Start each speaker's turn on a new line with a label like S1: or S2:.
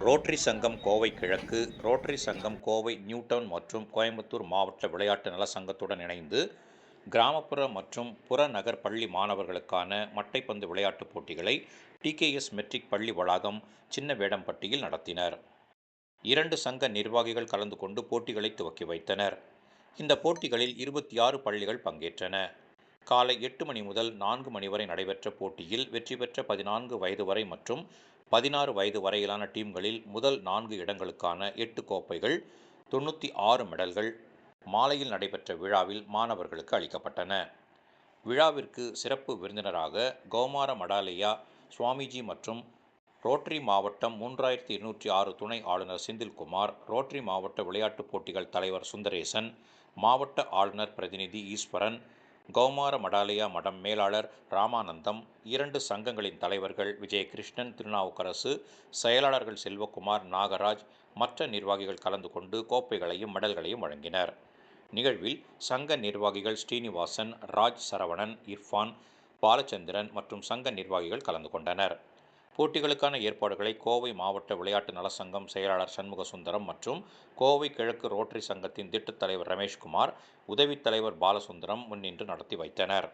S1: Rotary சங்கம் கோவை கிழக்கு rotary சங்கம் கோவை நியூட்டவுன் மற்றும் கோயம்புத்தூர் மாவட்ட விளையாட்டு நல சங்கத்துடன் இணைந்து கிராமப்புற மற்றும் புறநகர் பள்ளி மாணவர்களுக்கான மட்டைப்பந்து விளையாட்டுப் போட்டிகளை டிகேஎஸ் மெட்ரிக் பள்ளி வளாகம் சின்ன வேடம்பட்டியில் நடத்தினர். இரண்டு சங்க நிர்வாகிகள் கலந்து கொண்டு போட்டிகளை துவக்கி வைத்தனர். இந்த போட்டிகளில் இருபத்தி ஆறு பள்ளிகள் பங்கேற்றன. காலை எட்டு மணி முதல் நான்கு மணி வரை நடைபெற்ற போட்டியில் வெற்றி பெற்ற பதினான்கு வயது வரை மற்றும் பதினாறு வயது வரையிலான டீம்களில் முதல் நான்கு இடங்களுக்கான எட்டு கோப்பைகள் தொண்ணூற்றி ஆறு மெடல்கள் மாலையில் நடைபெற்ற விழாவில் மாணவர்களுக்கு அளிக்கப்பட்டன. விழாவிற்கு சிறப்பு விருந்தினராக கௌமார மடாலயா சுவாமிஜி மற்றும் ரோட்டரி மாவட்டம் மூன்றாயிரத்தி இருநூற்றி ஆறு துணை ஆளுநர் செந்தில்குமார் ரோட்டரி மாவட்ட விளையாட்டுப் போட்டிகள் தலைவர் சுந்தரேசன் மாவட்ட ஆளுநர் பிரதிநிதி ஈஸ்வரன் கௌமார மடாலயா மடம் மேலாளர் ராமானந்தம் இரண்டு சங்கங்களின் தலைவர்கள் விஜயகிருஷ்ணன் திருநாவுக்கரசு செயலாளர்கள் செல்வகுமார் நாகராஜ் மற்ற நிர்வாகிகள் கலந்து கொண்டு கோப்பைகளையும் மெடல்களையும் வழங்கினர். நிகழ்வில் சங்க நிர்வாகிகள் ஸ்ரீனிவாசன் ராஜ் சரவணன் இர்ஃபான் பாலச்சந்திரன் மற்றும் சங்க நிர்வாகிகள் கலந்து கொண்டனர். போட்டிகளுக்கான ஏற்பாடுகளை கோவை மாவட்ட விளையாட்டு நலசங்கம் செயலாளர் சண்முக சுந்தரம் மற்றும் கோவை கிழக்கு ரோட்டரி சங்கத்தின் திட்டத் தலைவர் ரமேஷ்குமார் உதவித் தலைவர் பாலசுந்தரம் முன்னின்று நடத்தி வைத்தனர்.